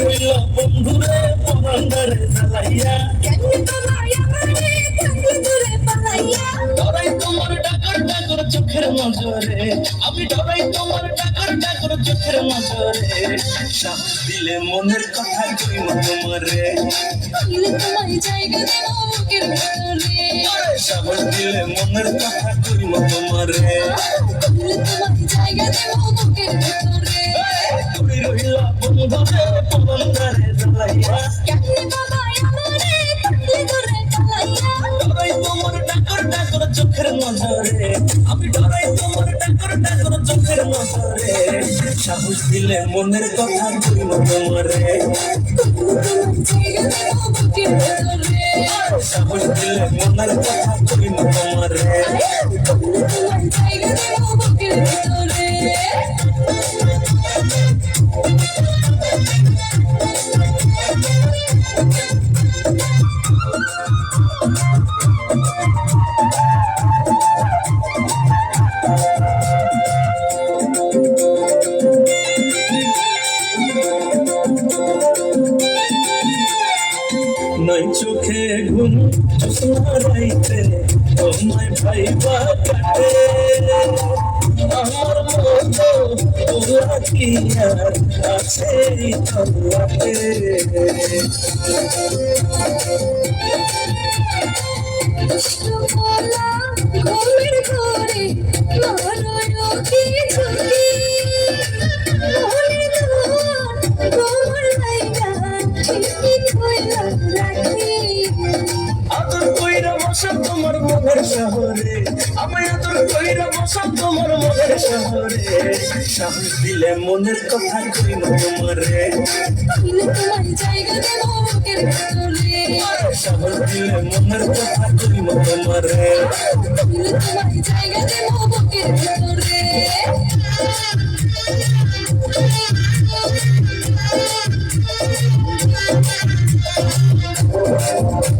রইলা বন্ধুরে পরন্দারে জ্বালাইয়া আরে কই রইলা বন্ধুরে পরন্দারে জ্বালাইয়া ডরাই তোমার ডাকর ডাকর চোখের নজরে আমি ডরাই তোমার ডাকর ডাকর চোখের নজরে সাহস দিলে মনের কথা কই তোমারে সাহস দিলে মনের কথা কই তোমারে কই চোখের নজরে আমি ডরাই তোমার ডাকর ডাকর চোখের নজরে সাহস দিলে মনের কথা কই তোমারে সাহস দিলে মনের কথা নয় চোখে ঘুম রাইতে তোমায় ভাইবা কাটে আমার মতো তোরা কি আর আছে তোমাতে? ঘরের মনের শহরে আমি তোর কইরা বসব তোমার মনের শহরে সাহস দিলে মনের কথা কই মরে তাহলে তোমার জায়গা দেব বুকের ভিতরে সাহস দিলে মনের কথা কই মরে তাহলে তোমার জায়গা দেব বুকের ভিতরে Thank you.